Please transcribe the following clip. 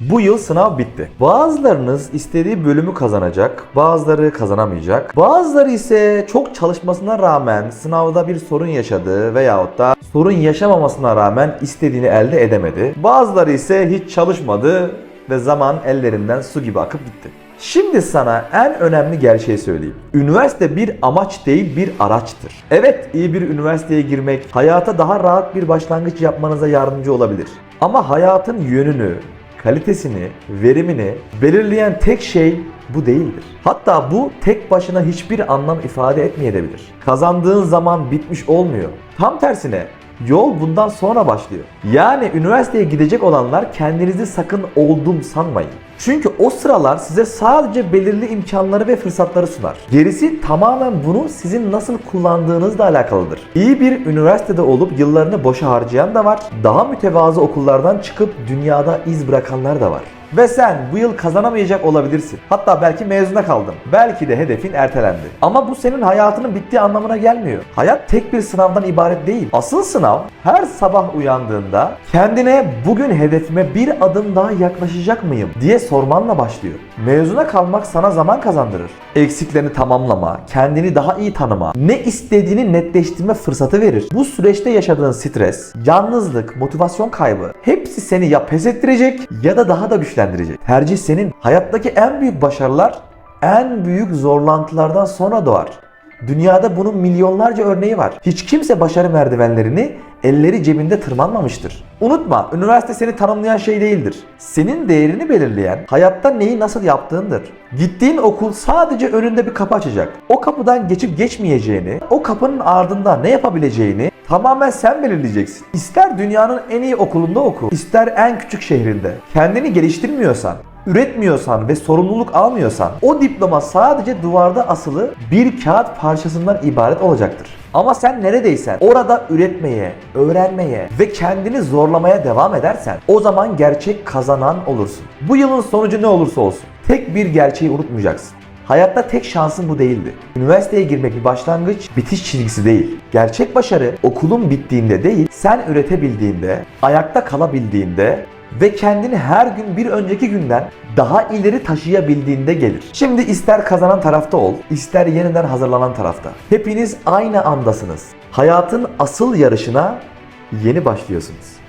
Bu yıl sınav bitti. Bazılarınız istediği bölümü kazanacak, bazıları kazanamayacak. Bazıları ise çok çalışmasına rağmen sınavda bir sorun yaşadı veyahut da sorun yaşamamasına rağmen istediğini elde edemedi. Bazıları ise hiç çalışmadı ve zaman ellerinden su gibi akıp gitti. Şimdi sana en önemli gerçeği söyleyeyim. Üniversite bir amaç değil bir araçtır. Evet iyi bir üniversiteye girmek hayata daha rahat bir başlangıç yapmanıza yardımcı olabilir. Ama hayatın yönünü, kalitesini, verimini belirleyen tek şey bu değildir. Hatta bu tek başına hiçbir anlam ifade etmeyebilir. Kazandığın zaman bitmiş olmuyor. Tam tersine Yol bundan sonra başlıyor. Yani üniversiteye gidecek olanlar kendinizi sakın oldum sanmayın. Çünkü o sıralar size sadece belirli imkanları ve fırsatları sunar. Gerisi tamamen bunu sizin nasıl kullandığınızla alakalıdır. İyi bir üniversitede olup yıllarını boşa harcayan da var. Daha mütevazı okullardan çıkıp dünyada iz bırakanlar da var. Ve sen bu yıl kazanamayacak olabilirsin. Hatta belki mezuna kaldın. Belki de hedefin ertelendi. Ama bu senin hayatının bittiği anlamına gelmiyor. Hayat tek bir sınavdan ibaret değil. Asıl sınav her sabah uyandığında kendine bugün hedefime bir adım daha yaklaşacak mıyım diye sormanla başlıyor. Mezuna kalmak sana zaman kazandırır. Eksiklerini tamamlama, kendini daha iyi tanıma, ne istediğini netleştirme fırsatı verir. Bu süreçte yaşadığın stres, yalnızlık, motivasyon kaybı hepsi seni ya pes ettirecek ya da daha da güçlendirecek. Tercih senin. Hayattaki en büyük başarılar en büyük zorlantılardan sonra doğar. Dünyada bunun milyonlarca örneği var. Hiç kimse başarı merdivenlerini elleri cebinde tırmanmamıştır. Unutma, üniversite seni tanımlayan şey değildir. Senin değerini belirleyen hayatta neyi nasıl yaptığındır. Gittiğin okul sadece önünde bir kapı açacak. O kapıdan geçip geçmeyeceğini, o kapının ardında ne yapabileceğini tamamen sen belirleyeceksin. İster dünyanın en iyi okulunda oku, ister en küçük şehrinde. Kendini geliştirmiyorsan, üretmiyorsan ve sorumluluk almıyorsan o diploma sadece duvarda asılı bir kağıt parçasından ibaret olacaktır. Ama sen neredeysen orada üretmeye, öğrenmeye ve kendini zorlamaya devam edersen o zaman gerçek kazanan olursun. Bu yılın sonucu ne olursa olsun tek bir gerçeği unutmayacaksın. Hayatta tek şansın bu değildi. Üniversiteye girmek bir başlangıç, bitiş çizgisi değil. Gerçek başarı okulun bittiğinde değil, sen üretebildiğinde, ayakta kalabildiğinde ve kendini her gün bir önceki günden daha ileri taşıyabildiğinde gelir. Şimdi ister kazanan tarafta ol, ister yeniden hazırlanan tarafta. Hepiniz aynı andasınız. Hayatın asıl yarışına yeni başlıyorsunuz.